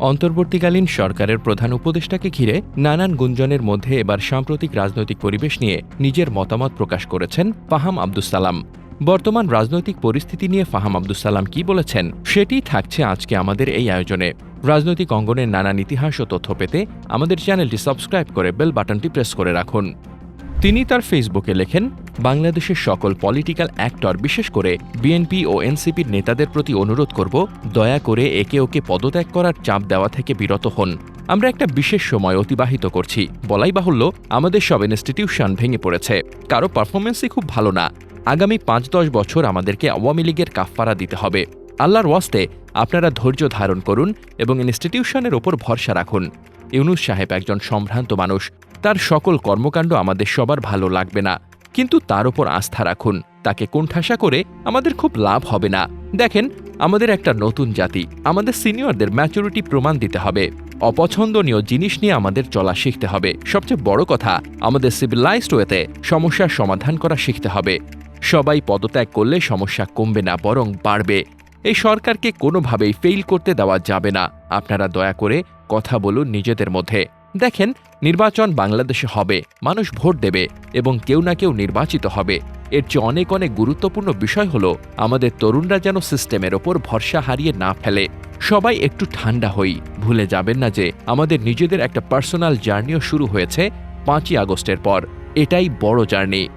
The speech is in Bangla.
অন্তর্বর্তীকালীন সরকারের প্রধান উপদেষ্টাকে ঘিরে নানান গুঞ্জনের মধ্যে এবার সাম্প্রতিক রাজনৈতিক পরিবেশ নিয়ে নিজের মতামত প্রকাশ করেছেন ফাহাম আব্দুস সালাম। বর্তমান রাজনৈতিক পরিস্থিতি নিয়ে ফাহাম আব্দুস সালাম কি বলেছেন সেটিই থাকছে আজকে আমাদের এই আয়োজনে। রাজনৈতিক অঙ্গনের নানান ইতিহাস ও তথ্য পেতে আমাদের চ্যানেলটি সাবস্ক্রাইব করে বেল বাটনটি প্রেস করে রাখুন। তিনি তার ফেসবুকে লেখেন বাংলাদেশের সকল পলিটিক্যাল অ্যাক্টর বিশেষ করে বিএনপি ও এনসিপির নেতাদের প্রতি অনুরোধ করব, দয়া করে একে ওকে পদত্যাগ করার চাপ দেওয়া থেকে বিরত হন। আমরা একটা বিশেষ সময় অতিবাহিত করছি। বলাই বাহুল্য, আমাদের সব ইনস্টিটিউশন ভেঙে পড়েছে। কারও পারফরমেন্সই খুব ভালো না। আগামী পাঁচ দশ বছর আমাদেরকে আওয়ামী লীগের কাফফারা দিতে হবে। আল্লাহর ওয়াস্তে আপনারা ধৈর্য ধারণ করুন এবং ইনস্টিটিউশনের ওপর ভরসা রাখুন। ইউনুস সাহেব একজন সম্ভ্রান্ত মানুষ। তার সকল কর্মকাণ্ড আমাদের সবার ভালো লাগবে না। কিন্তু তার ওপর আস্থা রাখুন। তাকে কোণঠাসা করে আমাদের খুব লাভ হবে না। দেখেন, আমাদের একটা নতুন জাতি। আমাদের সিনিয়রদের ম্যাচুরিটি প্রমাণ দিতে হবে। অপছন্দনীয় জিনিস নিয়ে আমাদের চলা শিখতে হবে। সবচেয়ে বড় কথা, আমাদের সিভিলাইজড ওয়েতে সমস্যার সমাধান করা শিখতে হবে। সবাই পদত্যাগ করলে সমস্যা কমবে না, বরং বাড়বে। এই সরকারকে কোনোভাবেই ফেইল করতে দেওয়া যাবে না। আপনারা দয়া করে কথা বলুন নিজেদের মধ্যে। দেখেন নির্বাচন বাংলাদেশে হবে, মানুষ ভোট দেবে এবং কেউ না কেউ নির্বাচিত হবে। এর চেয়ে অনেক অনেক গুরুত্বপূর্ণ বিষয় হল, আমাদের তরুণরা যেন সিস্টেমের ওপর ভরসা হারিয়ে না ফেলে। সবাই একটু ঠান্ডা হই। ভুলে যাবেন না যে, আমাদের নিজেদের একটা পার্সোনাল জার্নিও শুরু হয়েছে পাঁচই আগস্টের পর। এটাই বড় জার্নি।